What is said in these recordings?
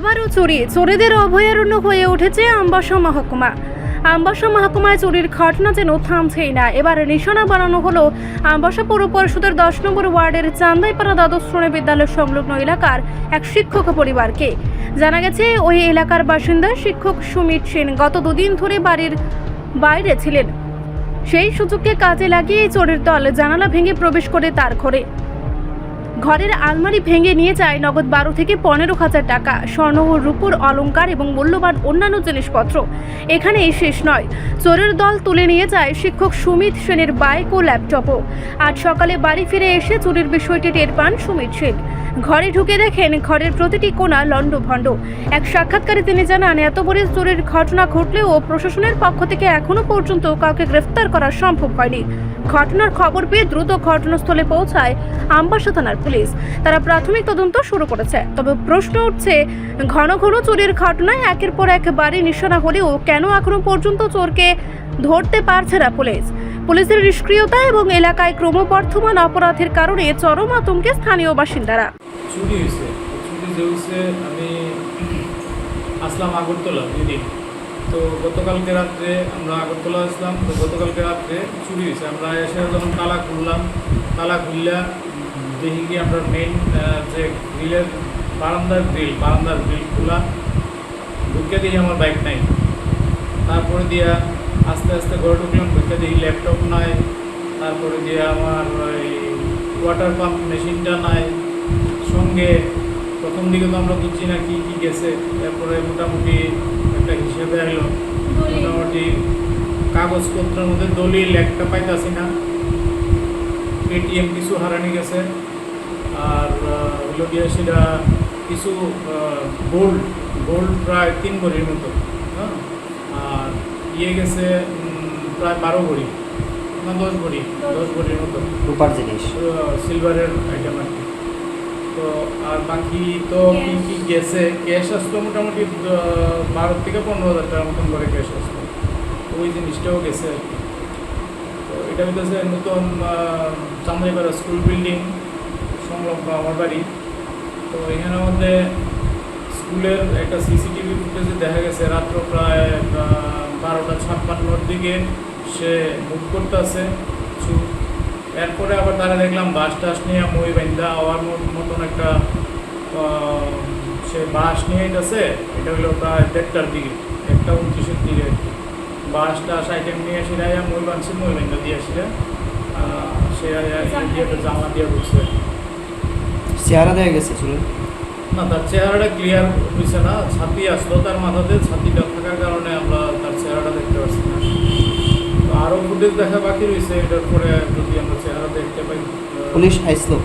আবারও চুরি। চোরেদের অভয়ারণ্য হয়ে উঠেছে আমবাসা মহকুমা। আমবাসা মহকুমায় চুরির ঘটনা যেন থামছেই না। এবার নিশানা বানানো হলো আমবাসা পৌর পরিষদের দশ নম্বর ওয়ার্ডের চান্দাইপাড়া দ্বাদশ শ্রেণি বিদ্যালয় সংলগ্ন এলাকার এক শিক্ষক পরিবারকে। জানা গেছে, ওই এলাকার বাসিন্দা শিক্ষক সুমিত সেন গত দুদিন ধরে বাড়ির বাইরে ছিলেন। সেই সুযোগকে কাজে লাগিয়ে চোরের দল জানালা ভেঙে প্রবেশ করে তার ঘরে। ঘরের আলমারি ভেঙে নিয়ে যায় নগদ বারো থেকে পনেরো হাজার টাকা। স্বর্ণ ও রূপুর অলংকার এবং মূল্যবান অন্যান্য জিনিসপত্র। এখানেই শেষ নয়। চোরের দল তুলে নিয়ে যায় শিক্ষক সুমিত সেনের বাইক ও ল্যাপটপও। আজ সকালে বাড়ি ফিরে এসে চুরির বিষয়টি টের পান সুমিত সেন। ঘরে ঢুকে দেখেন ঘরের প্রতিটি কোণা লণ্ডভণ্ড। এক সাক্ষাৎকারে তিনি জানান, এত বড় চুরির ঘটনা ঘটলেও প্রশাসনের পক্ষ থেকে এখনও পর্যন্ত কাউকে গ্রেফতার করা সম্ভব হয়নি। ঘটনার খবর পেয়ে দ্রুত ঘটনাস্থলে পৌঁছায় আমবাসা থানার পুলিশ। তারা প্রাথমিক তদন্ত শুরু করেছে। তবে প্রশ্ন উঠছে, ঘন ঘন চুরির ঘটনায় একের পর এক বাড়ি নিশানা হলেও কেন এখনও পর্যন্ত চোরকে ধরতে পারছে না পুলিশ? পুলিশের নিষ্ক্রিয়তা এবং এলাকায় ক্রমবর্ধমান অপরাধের কারণে চরম আতঙ্কে স্থানীয় বাসিন্দারা। আসলাম আগরতলা দুদিন। তো গতকালকে রাত্রে আমরা আগরতলা আসলাম, তো গতকালকে রাত্রে চুরি হয়েছে। আমরা এসে যখন তালা খুললাম, তালা খুললা দেখি কি আমরা মেইন যে গ্রিলের বারান্দার গ্রিল বারান্দার গ্রিল খোলা ঢুকে দিই আমার বাইক নাই। তারপরে দিয়া আস্তে আস্তে ঘরে ঢুকলাম ঢুকে দিই ল্যাপটপ নাই। তারপরে দিয়ে আমার ওই ওয়াটার পাম্প মেশিনটা নাই। সঙ্গে প্রথম দিকে তো আমরা বুঝছি না কী কী গেছে। তারপরে মোটামুটি একটা হিসেবে এলো মোটামুটি কাগজপত্রের মধ্যে দলিল একটা পাইতাছি না। এটিএম কিছু হারানি গেছে। আর হলো গিয়ে সেটা কিছু গোল্ড গোল্ড প্রায় তিন ভরির মতো হ্যাঁ? আর ইয়ে গেছে প্রায় বারো ভরি না দশ ভরি দশ ভরির মতো। রূপার জিনিস। সিলভারের আইটেম আর কি। তো আর বাকি তো কি কি গেছে? ক্যাশ আসতো মোটামুটি বারো থেকে পনেরো হাজার টাকার মতন করে ক্যাশ আসতো ওই জিনিসটাও গেছে আর কি। তো এটা হইতেছে নতুন চান্দাইপাড়া স্কুল বিল্ডিং সংলগ্ন আমার বাড়ি। তো এখানের মধ্যে স্কুলের একটা সিসিটিভি ফুটেজে দেখা গেছে, রাত্র প্রায় বারোটা ছাপ্পান্নর দিকে সে মুভ করতেছে। কিছু এরপরে আবার তারা দেখলাম বাস টাস নিয়ে মই হওয়ার মত- মতন একটা সে বাস নিয়ে গেছে এটা হলো প্রায় দেড়টার দিকে একটা উনত্রিশের দিকে বাস টাস আইটেম নিয়ে সেটা মই বানছে মই বান্ধা দিয়ে সেটা সে একটা জামা দিয়ে ঢুকছে চেহারা দেওয়া গেছে চুলের না তার চেহারাটা ক্লিয়ার হয়েছে না। ছাতি আসলো তার মাথাতে ছাতিটা থাকার কারণে আমরা তার চেহারাটা দেখতে পাচ্ছি না। তো আরও ফুটেজ দেখা বাকি রয়েছে এটার পরে যদি আমরা চেহারা দেখতে পাই পুলিশ আইসলো।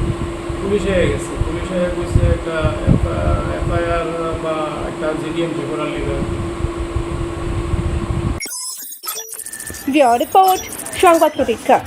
পুলিশ হয়ে গেছে। পুলিশ হয়ে গেছে একটা এফআইআর বা একটা জিডিএম করার লিগে রিপোর্ট সংবাদ প্রতীক্ষা।